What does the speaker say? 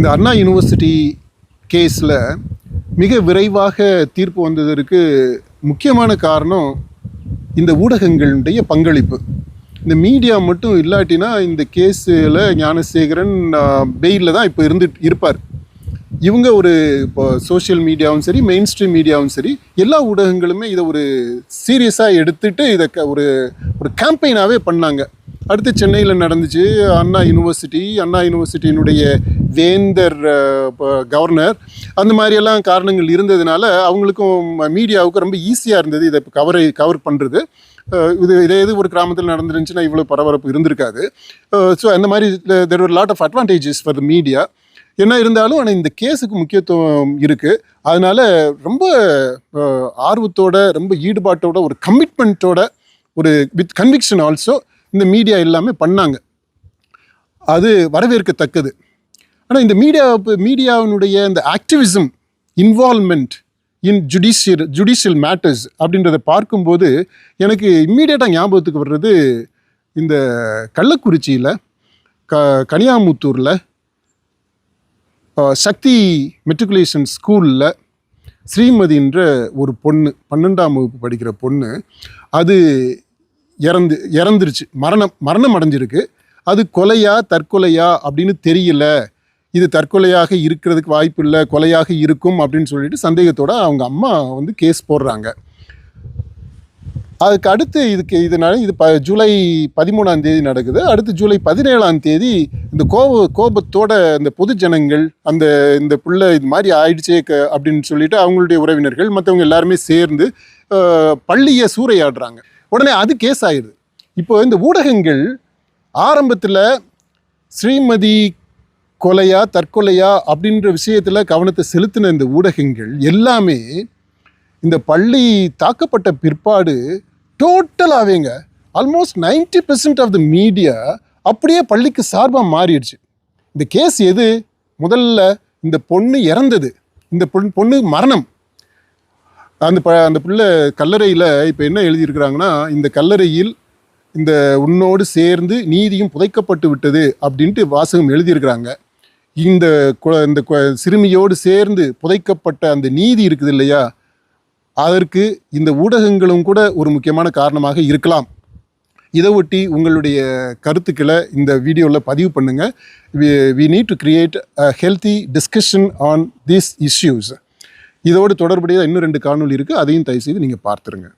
இந்த அண்ணா யூனிவர்சிட்டி கேஸில் மிக விரைவாக தீர்ப்பு வந்ததற்கு முக்கியமான காரணம் இந்த ஊடகங்களுடைய பங்களிப்பு. இந்த மீடியா மட்டும் இல்லாட்டினா இந்த கேஸில் ஞானசேகரன் பெயிலில் தான் இப்போ இருந்து இருப்பார். இவங்க ஒரு இப்போ சோஷியல் மீடியாவும் சரி மெயின் ஸ்ட்ரீம் மீடியாவும் சரி எல்லா ஊடகங்களுமே இதை ஒரு சீரியஸாக எடுத்துட்டு இதை க- ஒரு ஒரு கேம்பெயினாகவே பண்ணாங்க. அடுத்து சென்னையில் நடந்துச்சு அண்ணா யூனிவர்சிட்டி. அண்ணா யூனிவர்சிட்டியினுடைய வேந்தர் கவர்னர் அந்த மாதிரியெல்லாம் காரணங்கள் இருந்ததுனால அவங்களுக்கும் மீடியாவுக்கும் ரொம்ப ஈஸியாக இருந்தது இதை கவரை கவர் பண்ணுறது இது இதே இது ஒரு கிராமத்தில் நடந்துருந்துச்சுன்னா இவ்வளோ பரபரப்பு இருந்திருக்காது. ஸோ அந்த மாதிரி தெர் ஒரு lot of advantages for the media என்ன இருந்தாலும் ஆனால் இந்த கேஸுக்கு முக்கியத்துவம் இருக்குது அதனால் ரொம்ப ஆர்வத்தோட ரொம்ப ஈடுபாட்டோட ஒரு கமிட்மெண்ட்டோட ஒரு வித் கன்விக்ஷன் ஆல்சோ இந்த மீடியா எல்லாமே பண்ணாங்க. அது வரவேற்கத்தக்கது. ஆனால் இந்த மீடியா மீடியாவினுடைய இந்த activism involvement in judicial judicial matters அப்படின்றத பார்க்கும்போது எனக்கு இம்மீடியட்டாக ஞாபகத்துக்கு வர்றது இந்த கள்ளக்குறிச்சியில் க கனியாமுத்தூரில் சக்தி மெட்ரிகுலேஷன் ஸ்கூலில் ஸ்ரீமதின்ற ஒரு பொண்ணு பன்னெண்டாம் வகுப்பு படிக்கிற பொண்ணு அது இறந்து இறந்துருச்சு. மரணம் மரணம் அடைஞ்சிருக்கு. அது கொலையா தற்கொலையா அப்படின்னு தெரியல. இது தற்கொலையாக இருக்கிறதுக்கு வாய்ப்பு இல்லை கொலையாக இருக்கும் அப்படின்னு சொல்லிட்டு சந்தேகத்தோட அவங்க அம்மா வந்து கேஸ் போடுறாங்க. அதுக்கு அடுத்து இதுக்கு இதனால் இது ப ஜூலை பதிமூணாம் தேதி நடக்குது. அடுத்து ஜூலை பதினேழாம் தேதி இந்த கோப கோபத்தோட இந்த பொது ஜனங்கள் அந்த இந்த புள்ள இது மாதிரி ஆயிடுச்சே க- அப்படின்னு சொல்லிட்டு அவங்களுடைய உறவினர்கள் மற்றவங்க எல்லாருமே சேர்ந்து பள்ளியை சூறையாடுறாங்க. உடனே அது கேஸ் ஆயிடுது. இப்போ இந்த ஊடகங்கள் ஆரம்பத்தில் ஸ்ரீமதி கொலையா தற்கொலையா அப்படின்ற விஷயத்தில் கவனத்தை செலுத்தின இந்த ஊடகங்கள் எல்லாமே இந்த பள்ளி தாக்கப்பட்ட பிற்பாடு டோட்டலாகவேங்க almost 90% percent of the media அப்படியே பள்ளிக்கு சார்பாக மாறிடுச்சு. இந்த கேஸ் எது? முதல்ல இந்த பொண்ணு இறந்தது. இந்த பொண் பொண்ணு மரணம். அந்த ப அந்த பிள்ளை கல்லறையில் இப்போ என்ன எழுதியிருக்கிறாங்கன்னா இந்த கல்லறையில் இந்த உன்னோடு சேர்ந்து நீதியும் புதைக்கப்பட்டு விட்டது அப்படின்ட்டு வாசகம் எழுதியிருக்கிறாங்க. இந்த இந்த சிறுமியோடு சேர்ந்து புதைக்கப்பட்ட அந்த நீதி இருக்குது இல்லையா? அதற்கு இந்த ஊடகங்களும் கூட ஒரு முக்கியமான காரணமாக இருக்கலாம். இதை ஒட்டி உங்களுடைய கருத்துக்களை இந்த வீடியோவில் பதிவு பண்ணுங்கள் we need to create a healthy discussion on these issues இதோடு தொடர்புடைய இன்னும் ரெண்டு காணொளி இருக்குது அதையும் தயவுசெய்து நீங்கள் பார்த்துருங்க.